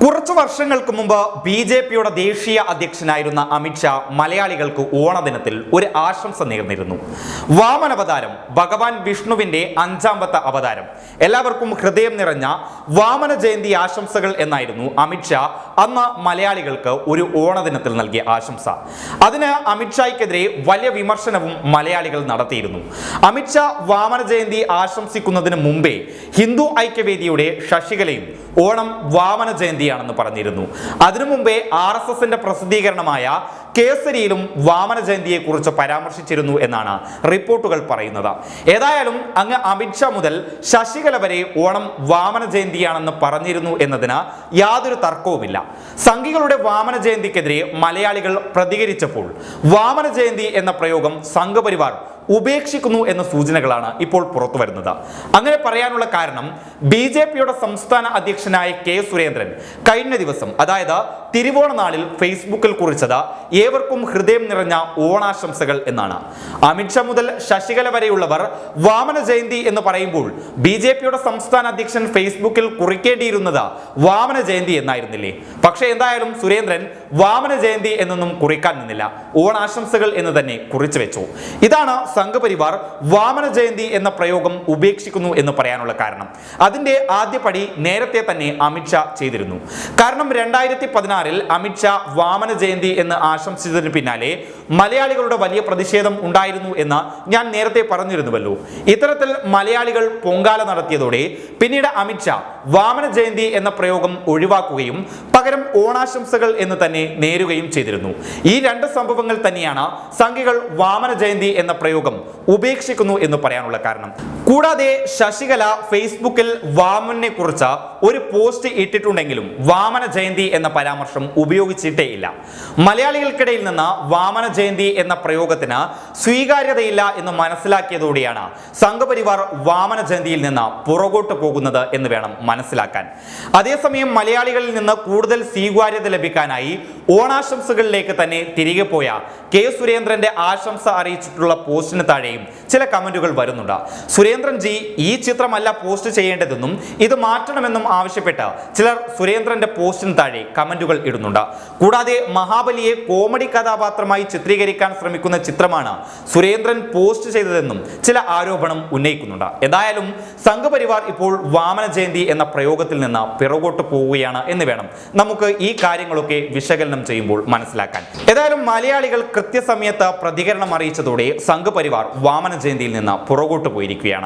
കുറച്ചു വർഷങ്ങൾക്ക് മുമ്പ് ബി ജെ പിയുടെ ദേശീയ അധ്യക്ഷനായിരുന്ന അമിത്ഷാ മലയാളികൾക്ക് ഓണദിനത്തിൽ ഒരു ആശംസ നേർന്നിരുന്നു. വാമനവതാരം ഭഗവാൻ വിഷ്ണുവിന്റെ അഞ്ചാമത്തെ അവതാരം എല്ലാവർക്കും ഹൃദയം നിറഞ്ഞ വാമന ജയന്തി ആശംസകൾ എന്നായിരുന്നു അമിത്ഷാ അന്ന് മലയാളികൾക്ക് ഒരു ഓണദിനത്തിൽ നൽകിയ ആശംസ. അതിന് അമിത്ഷായ്ക്കെതിരെ വലിയ വിമർശനവും മലയാളികൾ നടത്തിയിരുന്നു. അമിത്ഷാ വാമന ജയന്തി ആശംസിക്കുന്നതിന് മുമ്പേ ഹിന്ദു ഐക്യവേദിയുടെ ശശികലയും ഓണം വാമന ജയന്തിയാണെന്ന് പറഞ്ഞിരുന്നു. അതിനു മുമ്പേ ആർ എസ് എസിന്റെ പ്രസിദ്ധീകരണമായ കേസരിയിലും വാമന ജയന്തിയെ കുറിച്ച് പരാമർശിച്ചിരുന്നു എന്നാണ് റിപ്പോർട്ടുകൾ പറയുന്നത്. ഏതായാലും അങ്ങ് അമിത്ഷാ മുതൽ ശശികല വരെ ഓണം വാമന ജയന്തിയാണെന്ന് പറഞ്ഞിരുന്നു എന്നതിന് യാതൊരു തർക്കവുമില്ല. സംഘികളുടെ വാമന ജയന്തിക്കെതിരെ മലയാളികൾ പ്രതികരിച്ചപ്പോൾ വാമന ജയന്തി എന്ന പ്രയോഗം സംഘപരിവാർ ഉപേക്ഷിക്കുന്നു എന്ന സൂചനകളാണ് ഇപ്പോൾ പുറത്തു വരുന്നത്. അങ്ങനെ പറയാനുള്ള കാരണം ബി ജെ പിയുടെ സംസ്ഥാന അധ്യക്ഷനായ കെ സുരേന്ദ്രൻ കഴിഞ്ഞ ദിവസം അതായത് തിരുവോണ നാളിൽ ഫേസ്ബുക്കിൽ കുറിച്ചത് ഏവർക്കും ഹൃദയം നിറഞ്ഞ ഓണാശംസകൾ എന്നാണ്. അമിത്ഷാ മുതൽ ശശികല വരെയുള്ളവർ വാമന ജയന്തി എന്ന് പറയുമ്പോൾ ബി ജെ പിയുടെ സംസ്ഥാന അധ്യക്ഷൻ ഫേസ്ബുക്കിൽ കുറിക്കേണ്ടിയിരുന്നത് വാമന ജയന്തി എന്നായിരുന്നില്ലേ? പക്ഷേ എന്തായാലും സുരേന്ദ്രൻ വാമന ജയന്തി എന്നൊന്നും കുറിക്കാൻ നിന്നില്ല. ഓണാശംസകൾ എന്ന് തന്നെ കുറിച്ചു വെച്ചു. ഇതാണ് സംഘപരിവാർ വാമന ജയന്തി എന്ന പ്രയോഗം ഉപേക്ഷിക്കുന്നു എന്ന് പറയാനുള്ള കാരണം. അതിന്റെ ആദ്യ പടി നേരത്തെ തന്നെ അമിത്ഷാ ചെയ്തിരുന്നു. കാരണം രണ്ടായിരത്തി പതിനാറിൽ അമിത്ഷാ വാമന ജയന്തി എന്ന് ആശംസിച്ചതിന് പിന്നാലെ മലയാളികളുടെ വലിയ പ്രതിഷേധം ഉണ്ടായിരുന്നു എന്ന് ഞാൻ നേരത്തെ പറഞ്ഞിരുന്നുവല്ലോ. ഇത്തരത്തിൽ മലയാളികൾ പൊങ്കാല നടത്തിയതോടെ പിന്നീട് അമിത്ഷാ വാമന ജയന്തി എന്ന പ്രയോഗം ഒഴിവാക്കുകയും പകരം ഓണാശംസകൾ എന്ന് തന്നെ നേരുകയും ചെയ്തിരുന്നു. ഈ രണ്ട് സംഭവങ്ങൾ തന്നെയാണ് സംഘികൾ വാമന ജയന്തി എന്ന പ്രയോഗം ഉപേക്ഷിക്കുന്നു എന്ന് പറയാനുള്ള കാരണം. കൂടാതെ ശശികല ഫേസ്ബുക്കിൽ വാമനെ കുറിച്ച ഒരു പോസ്റ്റ് ഇട്ടിട്ടുണ്ടെങ്കിലും വാമന ജയന്തി എന്ന പരാമർശം ഉപയോഗിച്ചിട്ടേ ഇല്ല മലയാളികൾക്കിടയിൽ നിന്ന് വാമന ജയന്തി എന്ന പ്രയോഗത്തിന് സ്വീകാര്യതയില്ല എന്ന് മനസ്സിലാക്കിയതോടെയാണ് സംഘപരിവാർ വാമന ജയന്തിയിൽ നിന്ന് പുറകോട്ട് പോകുന്നത് എന്ന് വേണം മനസ്സിലാക്കാൻ. അതേസമയം മലയാളികളിൽ നിന്ന് കൂടുതൽ സ്വീകാര്യത ലഭിക്കാനായി ഓണാശംസകളിലേക്ക് തന്നെ തിരികെ പോയ കെ സുരേന്ദ്രന്റെ ആശംസ അറിയിച്ചിട്ടുള്ള പോസ്റ്റിന് താഴെയും ചില കമന്റുകൾ വരുന്നുണ്ട്. സുരേന്ദ്രൻ ജി ഈ ചിത്രമല്ല പോസ്റ്റ് ചെയ്യേണ്ടതെന്നും ഇത് മാറ്റണമെന്നും ആവശ്യപ്പെട്ട് ചിലർ സുരേന്ദ്രന്റെ പോസ്റ്റിന് താഴെ കമന്റുകൾ ഇടുന്നുണ്ട്. കൂടാതെ മഹാബലിയെ കോമഡി കഥാപാത്രമായി ചിത്രീകരിക്കാൻ ശ്രമിക്കുന്ന ചിത്രമാണ് സുരേന്ദ്രൻ പോസ്റ്റ് ചെയ്തതെന്നും ചില ആരോപണം ഉന്നയിക്കുന്നുണ്ട്. എന്തായാലും സംഘപരിവാർ ഇപ്പോൾ വാമന ജയന്തി എന്ന പ്രയോഗത്തിൽ നിന്ന് പിറകോട്ട് പോവുകയാണ് എന്ന് വേണം നമുക്ക് ഈ കാര്യങ്ങളൊക്കെ വിശകലനം ചെയ്യുമ്പോൾ മനസ്സിലാക്കാൻ. ഏതായാലും മലയാളികൾ കൃത്യസമയത്ത് പ്രതികരണം അറിയിച്ചതോടെ സംഘപരിവാർ വാമന ജയന്തിയിൽ നിന്ന് പുറകോട്ട് പോയിരിക്കുകയാണ്.